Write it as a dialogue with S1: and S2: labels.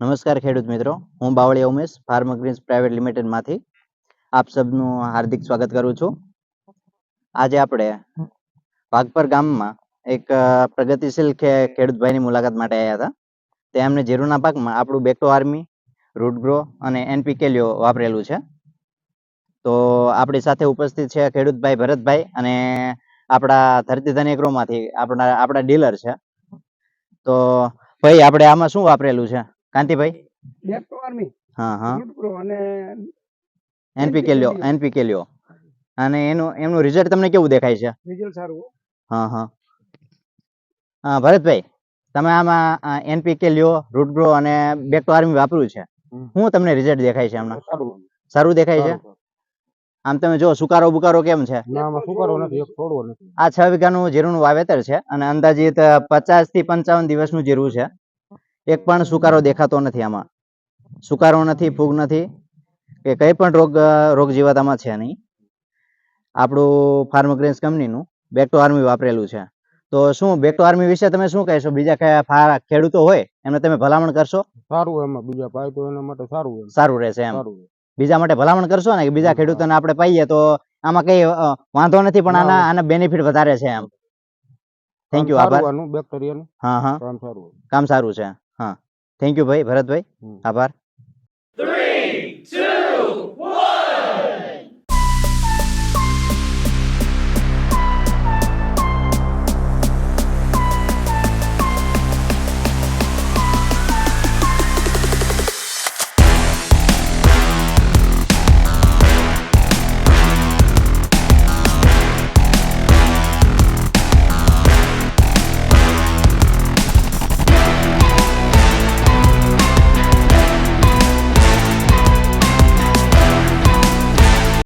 S1: નમસ્કાર ખેડૂત મિત્રો. હું Bavaliya Umesh farm greens private લિમિટેડમાંથી આપ સબનું હાર્દિક સ્વાગત કરું છું. આજે આપણે વાઘપર ગામમાં એક પ્રગતિશીલ ખેડૂતભાઈની મુલાકાત માટે આવ્યા હતા. તે એમને જીરુના પાકમાં આપણું બેક્ટો આર્મી રૂટ ગ્રો અને એનપીકે વાપરેલું છે. તો આપણી સાથે ઉપસ્થિત છે ખેડૂતભાઈ ભરતભાઈ અને આપણા ધરતીધન એગ્રોમાંથી આપણા આપણા ડીલર છે. તો ભાઈ, આપણે આમાં શું વાપરેલું છે? કાંતિભાઈ?
S2: બેક ટુ આર્મી
S1: હા હા.
S2: પ્રો અને
S1: એનપીકે લ્યો એનપીકે લ્યો અને એનું એમનું રિઝલ્ટ તમને કેવું દેખાય છે?
S2: રિઝલ્ટ સારું
S1: હા. હા હા. ભરતભાઈ તમે આમાં એનપીકે લ્યો રૂટ ગ્રો અને બેક ટુ આર્મી વાપર્યું છે. હું તમને રિઝલ્ટ દેખાય છે હમણાં
S2: સારું
S1: દેખાય છે? આમ તમે જો સુકારો બુકારો કેમ છે?
S2: ના
S1: આ છ વીઘાનું જીરુંનું વાવેતર છે અને અંદાજિત પચાસથી પંચાવન દિવસનું જીરું છે. એક પણ સુકારો દેખાતો નથી આમાં. સુકારો નથી ફૂગ નથી કે કઈ પણ રોગ રોગ જીવાત આમાં છે નહીં. આપણું ફાર્મગ્રેન્સ કંપનીનું બેક ટુ આર્મી વાપરેલું છે. તો શું બેક ટુ આર્મી વિશે તમે શું કહેશો? બીજા કયા ખેડૂતો હોય એમને તમે ભલામણ કરશો?
S2: સારું એમાં. બીજા પાય તો એના માટે સારું
S1: સારું રહેશે એમ. બીજા માટે ભલામણ કરશો ને કે બીજા. ખેડૂતોને આપણે પાઈએ તો આમાં કઈ વાંધો નથી પણ આના આના બેનિફિટ વધારે છે એમ. થેન્ક યુ આભાર.
S2: બેક્ટેરિયાનું
S1: હા હા.
S2: કામ સારું
S1: કામ સારું છે. થેન્ક યુ ભાઈ ભરતભાઈ. આભાર.